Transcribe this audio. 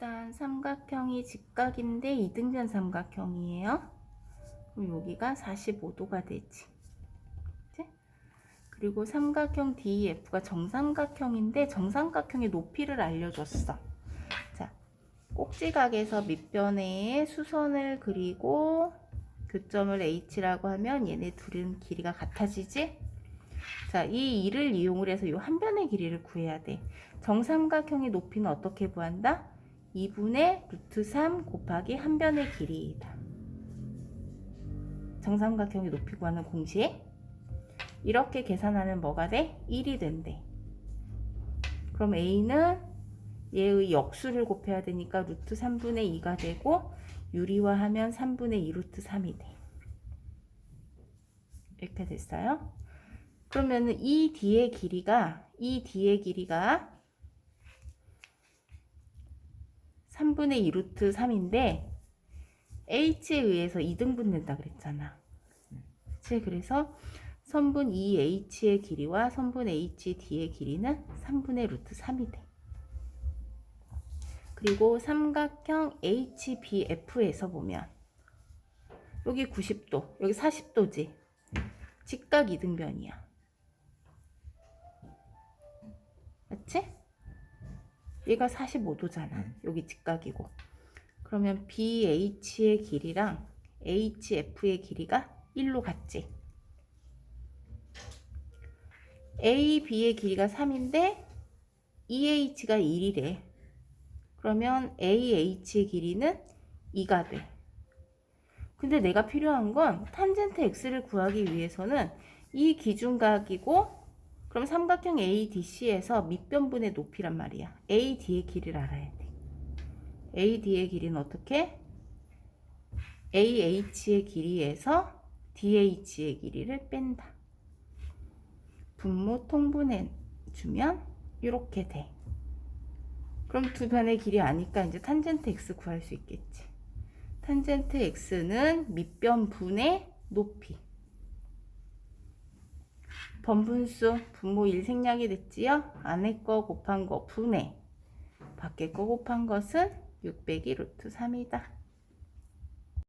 일단 삼각형이 직각인데 이등변 삼각형이에요. 그럼 여기가 45도가 되지. 그리고 삼각형 DEF가 정삼각형인데 정삼각형의 높이를 알려줬어. 자, 꼭지각에서 밑변에 수선을 그리고 교점을 H라고 하면 얘네 둘은 길이가 같아지지? 자, 이 일을 이용을 해서 이 한 변의 길이를 구해야 돼. 정삼각형의 높이는 어떻게 구한다? 2분의 루트 3 곱하기 한 변의 길이이다. 정삼각형의 높이 구하는 공식. 이렇게 계산하면 뭐가 돼? 1이 된대. 그럼 A는 얘의 역수를 곱해야 되니까 루트 3분의 2가 되고 유리화하면 3분의 2 루트 3이 돼. 이렇게 됐어요. 그러면은 이 D의 길이가 이 D의 길이가 3분의 2 루트 3인데 H에 의해서 2등분 된다 그랬잖아. 그치? 그래서 선분 EH의 길이와 선분 HD의 길이는 3분의 루트 3이 돼. 그리고 삼각형 HBF에서 보면 여기 90도, 여기 40도지. 직각 이등변이야. 맞지? 얘가 45도잖아. 여기 직각이고. 그러면 BH의 길이랑 HF의 길이가 1로 같지? AB의 길이가 3인데 EH가 1이래. 그러면 AH의 길이는 2가 돼. 근데 내가 필요한 건 탄젠트 x를 구하기 위해서는 이 기준각이고 그럼 삼각형 ADC에서 밑변분의 높이란 말이야. AD의 길이를 알아야 돼. AD의 길이는 어떻게? AH의 길이에서 DH의 길이를 뺀다. 분모 통분해 주면 이렇게 돼. 그럼 두 변의 길이 아니까 이제 탄젠트 x 구할 수 있겠지. 탄젠트 x는 밑변 분의 높이. 번분수 분모 1 생략이 됐지요? 안에 거 곱한 거 분해. 밖에 거 곱한 것은 600이 루트 3이다.